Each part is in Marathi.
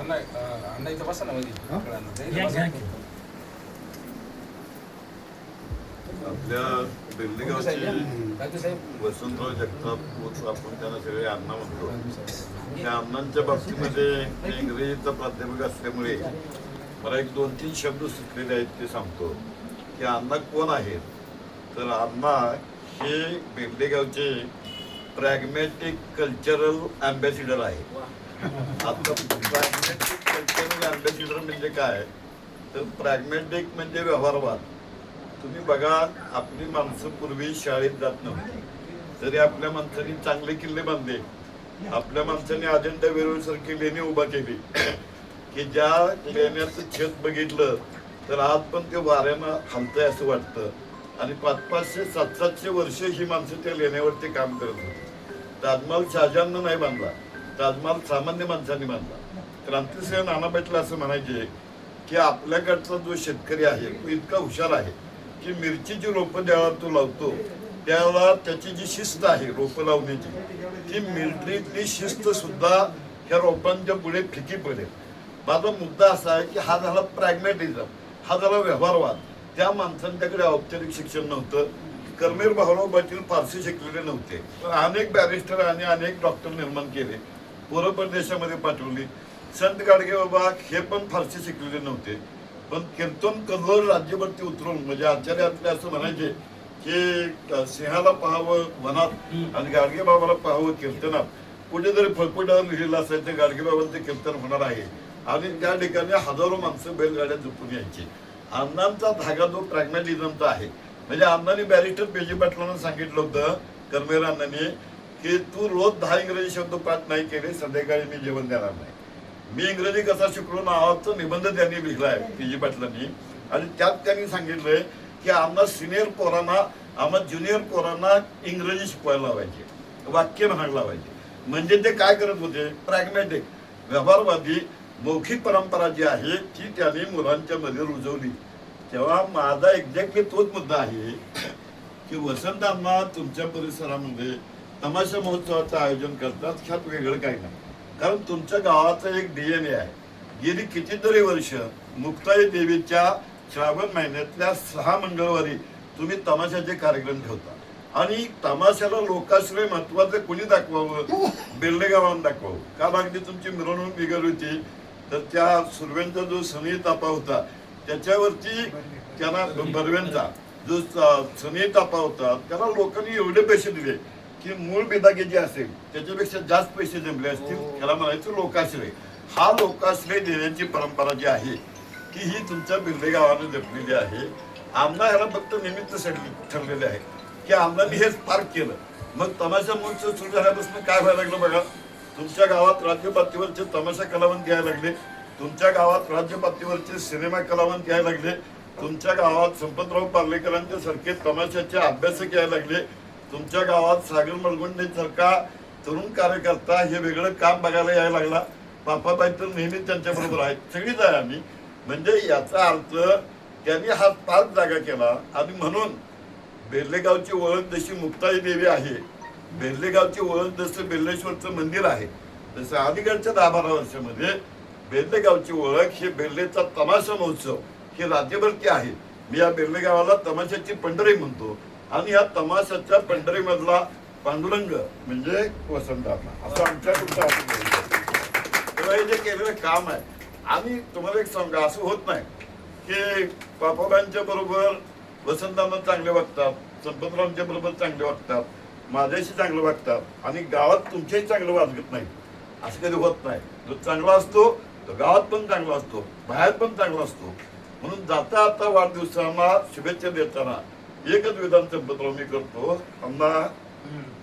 अण्णा अण्णा इथं बसा ना मध्ये. आपल्या बेल्लेगावचे वसंतराव जगताप आपण त्यांना सगळे अण्णा म्हणतो. त्या अण्णांच्या बाबतीमध्ये इंग्रजीचा प्राध्यापक असल्यामुळे मला एक दोन तीन शब्द सुचलेले आहेत ते सांगतो. की अण्णा कोण आहेत? तर अण्णा हे बेल्लेगावचे प्रॅग्मॅटिक कल्चरल अँबॅसिडर आहे आता प्रॅग्मॅटिक कल्चरल अँबॅसिडर म्हणजे काय तर प्रॅग्मॅटिक म्हणजे व्यवहारवाद तुम्ही बघा आपली माणसं पूर्वी शाळेत जात नव्हती तरी आपल्या माणसांनी चांगले किल्ले बांधले आपल्या माणसांनी अजंठा वेरूळ सारखी लेणी उभा केली की ज्या लेण्याचं छत बघितलं तर आज पण ते वाऱ्यानं हलतंय असं वाटतं आणि पाच पाचशे सात सातशे वर्ष ही माणसं त्या लेण्यावरती काम करत होती ताजमहल शहाजहाननं नाही बांधला ताजमहाल सामान्य माणसांनी बांधला क्रांतिसिंह नाना पाटील असं म्हणायचे की आपल्याकडचा जो शेतकरी आहे तो इतका हुशार आहे की मिरचीची रोपं ज्यावेळेला तो लावतो त्यावेळेला त्याची जी शिस्त आहे रोपं लावण्याची ती मिलिटरीतली शिस्त सुद्धा ह्या रोपांच्या पुढे फिकी पडेल. माझा मुद्दा असा आहे की हा झाला प्रॅग्मॅटिझम हा झाला व्यवहारवाद. त्या माणसांच्याकडे औपचारिक शिक्षण नव्हतं. कर्मेर भाऊराव पाटील फारसे शिकलेले नव्हते. अनेक बॅरिस्टर आणि अनेक डॉक्टर निर्माण केले. पूर्व प्रदेशामध्ये पाठवली. संत गाडगे बाबा हे पण फारसे शिकलेले नव्हते. पण कीर्तन कल्लोळ राज्यभरती उतरून म्हणजे आचार्य आपले असं म्हणायचे की सिंहाला पाहावं वनात आणि गाडगे बाबाला पाहावं कीर्तनात. कुठेतरी फळकुटावर लिहिलेलं असायचं गाडगे बाबांचं कीर्तन होणार आहे. आणि त्या ठिकाणी हजारो माणसं बैलगाड्या झोपून यायची. अण्णांचा धागा जो प्रॅग्मॅटिझमचा आहे. म्हणजे अण्णांनी बॅरिस्टर पेजी पाटलांना सांगितलं होतं कर्मेर अण्णांनी की तू रोज दहा इंग्रजी शब्द पाठ नाही केले संध्याकाळी मी जेवण देणार नाही. मी इंग्रजी कसा शिकलो नावाचा निबंध त्यांनी लिहिलाय पी जी पाटलांनी. आणि त्यात त्यांनी सांगितलंय की आम्हाला सिनियर पोरांना आम्हाला ज्युनियर पोरांना इंग्रजी शिकवायला लावायचे वाक्य म्हणायला लावायचे. म्हणजे ते काय करत होते? प्रॅग्मॅटिक व्यवहारवादी मौखिक परंपरा जी आहे ती त्यांनी मुलांच्या मध्ये रुजवली. तेव्हा माझा एक्झॅक्टली तोच मुद्दा आहे की वसंत आम्हा तुमच्या परिसरामध्ये तमाशा महोत्सवाचं आयोजन करतात ह्यात वेगळं काही नाही. कारण तुमच्या गावाचं एक डीएनए आहे. गेली कितीतरी वर्ष मुक्ताई देवीच्या श्रावण महिन्यातल्या सहा मंगळवारी तुम्ही तमाशाचे कार्यक्रम ठेवता. आणि तमाशाला लोकाश्रय महत्वाचं कोणी दाखवावं? बेल्ले गावानं दाखवावं. काल अगदी तुमची मिरवणूक निघाली होती? तर त्या सुरव्यांचा जो सनी तापा होता त्याच्यावरती त्यांना बर्व्यांचा जो सनी तापा होता त्याला लोकांनी एवढे पैसे दिले. की मूळ बेदागे जे असेल त्याच्यापेक्षा जास्त पैसे जमले असतील त्याला म्हणायचं लोकाश्रय. हा लोकाश्रय देण्याची परंपरा जी आहे की ही तुमच्या बिर्ले गावाने जपलेली आहे. आमदार ह्याला फक्त निमित्त सडले ठरलेले आहे. की आमदारांनी हेच पार केलं. मग तमाशा महोत्सव सुरू झाल्यापासून काय व्हायला लागलं बघा? तुमच्या गावात राज्य पातळीवरचे तमाशा कलावंत यायला लागले. तुमच्या गावात राज्य पातळीवरचे सिनेमा कलावंत यायला लागले. तुमच्या गावात संपतराव पार्लेकरांच्या सारखे तमाशाचे अभ्यासक यायला लागले. तुमच्या गावात सागर मलगुंडेसारखा तरुण कार्यकर्ता हे वेगळं काम बघायला यायला लागला. बापाबाई तर नेहमीच त्यांच्या बरोबर आहेत. सगळीच आहे आम्ही. म्हणजे याचा अर्थ त्यांनी हा पाच जागा केला. आणि म्हणून बेर्लेगावची ओळख जशी मुक्ताई देवी आहे बेर्लेगावची ओळख जसं बेर्लेश्वरचं मंदिर आहे तसं अलीगडच्या दहा बारा वर्षामध्ये बेर्लेगावची ओळख हे बेर्लेचा तमाशा महोत्सव हे राज्यभरती आहे. मी या बेर्लेगावाला तमाशाची पंढरी म्हणतो. आणि या तमाशाच्या पंढरीमधला पांडुरंग म्हणजे वसंतात्मा असं आमच्या तुमचं तेव्हा हे जे केलेलं काम आहे आणि तुम्हाला एक सांगा असं होत नाही की पापाबाईंच्या बरोबर वसंतांना चांगले वागतात संपतरावांच्या बरोबर चांगले वागतात माझ्याशी चांगलं वागतात आणि गावात तुमच्याही चांगलं वाजगत नाही. असं कधी होत नाही. जो चांगला असतो तो गावात पण चांगला असतो बाहेर पण चांगला असतो. म्हणून जाता आता वाढदिवसांना शुभेच्छा देताना एकच विधान संपतराव मी करतो अण्णा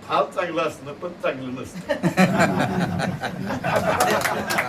फार चांगलं असणं पण चांगलं नसतं.